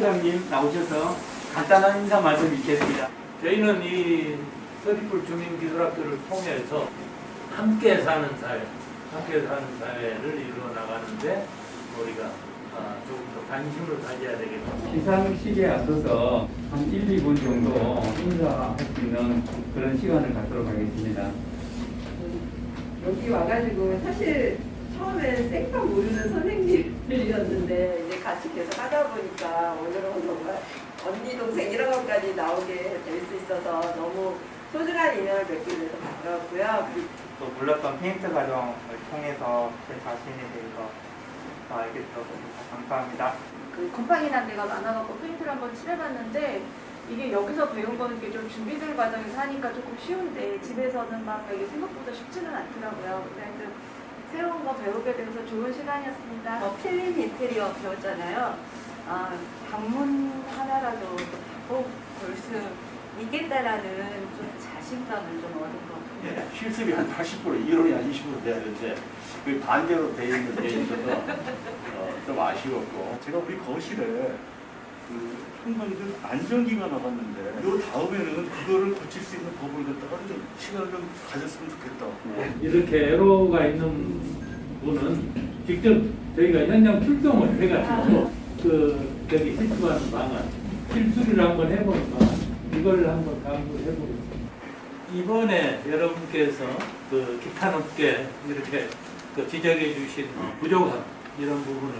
나오셔서 간단한 인사 말씀 있겠습니다. 저희는 이 서리풀 주민기술학교를 통해서 함께 사는 사회, 함께 사는 사회를 이루어 나가는데 우리가 아, 조금 더 관심을 가져야 되겠다. 시상식에 앞서서 한 1, 2분 정도 인사할 수 있는 그런 시간을 갖도록 하겠습니다. 여기 와가지고 사실 처음엔 생판 모르는 선생님들이었는데 같이 계속 하다 보니까 오늘은 정말 언니 동생 이런 것까지 나오게 될 수 있어서 너무 소중한 인연을 맺게 돼서 반가웠고요. 그리고 또 몰랐던 페인트 과정을 통해서 제 자신에 대해서 더 알게 되어서 감사합니다. 그 곰팡이난 데가 많아갖고 페인트를 한번 칠해봤는데 이게 여기서 배운 거는 이게 좀 준비될 과정에서 하니까 조금 쉬운데 집에서는 막 이게 생각보다 쉽지는 않더라고요. 근데 하여튼 새로운 거 배우게 돼서 좋은 시간이었습니다. 어, 필름 인테리어 배웠잖아요. 아, 방문 하나라도 꼭볼수 있겠다라는 좀 자신감을 좀 얻은 것 같아요. 예, 실습이 한 80% 이론이 한20% 돼야 되는데 그 반대로 돼 있는 데 있어서 어, 좀 아쉬웠고 제가 우리 거실에 그 한 번이든 안전기가 나갔는데 요 다음에는 그거를 고칠 수 있는 법을 갖다가 좀 시간을 좀 가졌으면 좋겠다. 이렇게 애로가 있는 분은 직접 저희가 현장 출동을 해가지고 그 저기 실수하는 방안 실수를 한번 해보는 방안 이걸 한번 강구를 해보겠습니다. 이번에 여러분께서 그 기탄업계 이렇게 그 지적해 주신 부족함 이런 부분을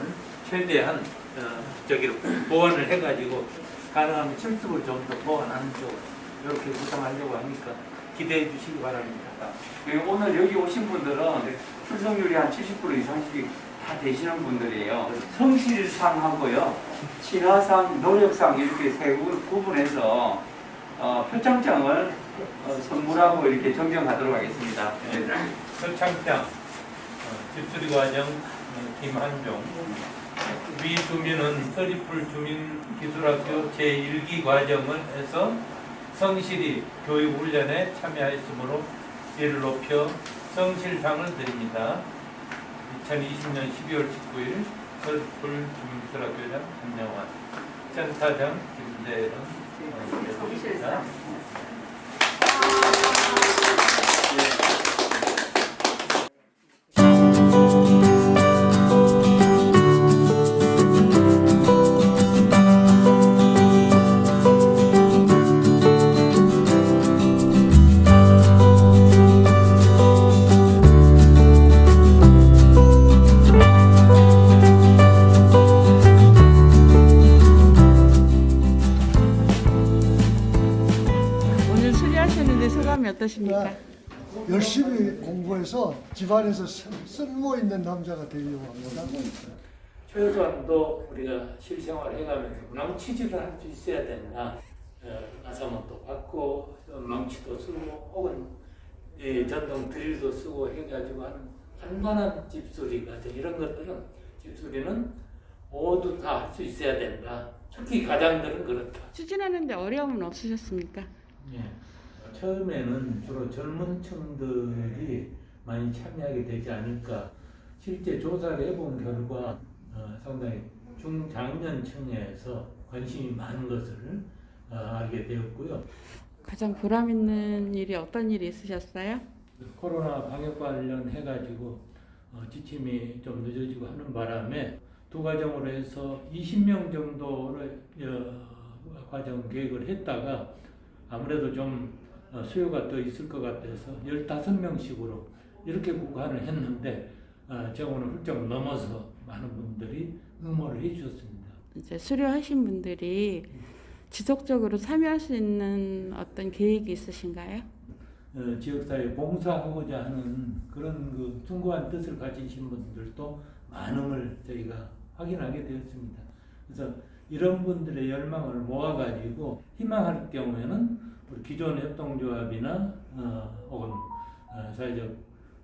최대한 어, 저기로 보완을 해가지고 가능하면 실습을 좀더 보완하는 쪽 이렇게 구성하려고 하니까 기대해 주시기 바랍니다. 그리고 오늘 여기 오신 분들은 출석률이 한 70% 이상씩 다 되시는 분들이에요. 성실상하고요, 친화상, 노력상 이렇게 세 구- 구분해서 어, 표창장을 어, 선물하고 이렇게 정정하도록 하겠습니다. 네. 설창장, 어, 집수리 과정 어, 김한종, 위 주민은 서리풀 주민기술학교 제1기 과정을 해서 성실히 교육훈련에 참여하였으므로 이를 높여 성실상을 드립니다. 2020년 12월 19일 서리풀 주민기술학교장 김영환, 센터장 김대현, 어, 성실상. 어떠십니까? 열심히 공부해서 집안에서 쓸- 쓸모 있는 남자가 되려고 합니다. 최소한도 우리가 실생활 해가면서 망치질을 할 수 있어야 된다. 어, 아사몬도 받고 어, 망치도 쓰고 혹은 이 전동 드릴도 쓰고 해가지고 하는 간단한 집수리 같은 이런 것들은 집수리는 모두 다 할 수 있어야 된다. 특히 가장들은 그렇다. 추진하는데 어려움은 없으셨습니까? 예. 처음에는 주로 젊은 층들이 많이 참여하게 되지 않을까. 실제 조사를 해본 결과 어, 상당히 중장년층에서 관심이 많은 것을 어, 알게 되었고요. 가장 보람 있는 일이 어떤 일이 있으셨어요? 코로나 방역 관련해 가지고 어, 지침이 좀 늦어지고 하는 바람에 두 과정으로 해서 20명 정도를 어, 과정 계획을 했다가 아무래도 좀 어, 수요가 더 있을 것 같아서 15명씩으로 이렇게 구간을 했는데 어, 제가 오늘 훌쩍 넘어서 많은 분들이 응모를 해주셨습니다. 이제 수료하신 분들이 지속적으로 참여할 수 있는 어떤 계획이 있으신가요? 어, 지역사회에 봉사하고자 하는 그런 그 숭고한 뜻을 가지신 분들도 많음을 저희가 확인하게 되었습니다. 그래서 이런 분들의 열망을 모아가지고 희망할 경우에는 우리 기존 협동조합이나 어, 혹은 어, 사회적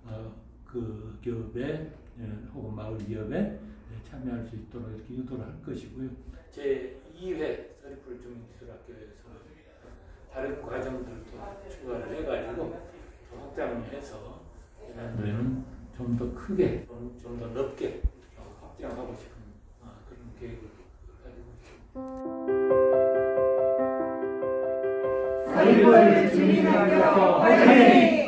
어, 그 기업에 예, 혹은 마을 기업에 예, 참여할 수 있도록 이렇게 유도를 할 것이고요. 제 2회 서리풀 주민기술학교에서 다른 과정들도 추가를 해가지고 더 확장해서 지난주에는 좀 더 크게, 좀 더 넓게 확장하고 싶은 아, 그런 계획을 가지고 있습니다. 바이블 주민학교 화이팅!